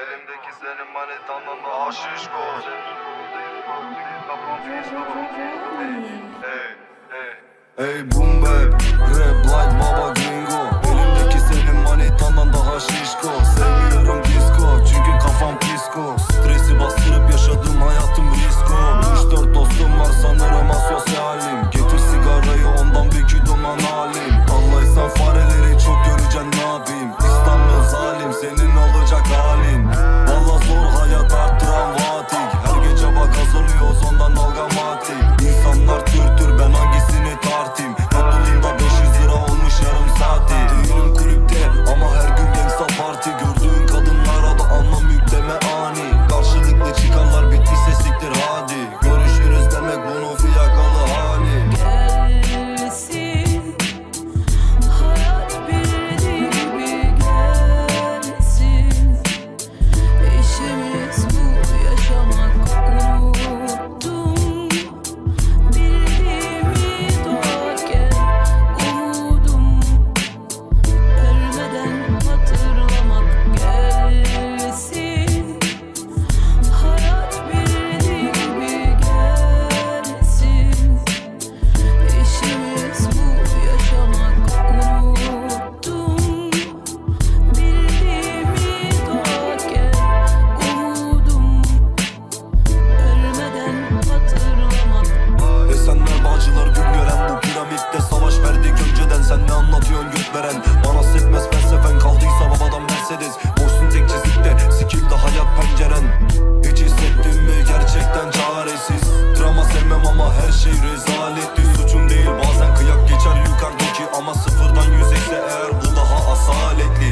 Elimdeki senin manitanla da aşış koz Hey, hey, hey Hey boom Sıfırdan yüz ekle eğer bu daha asaletli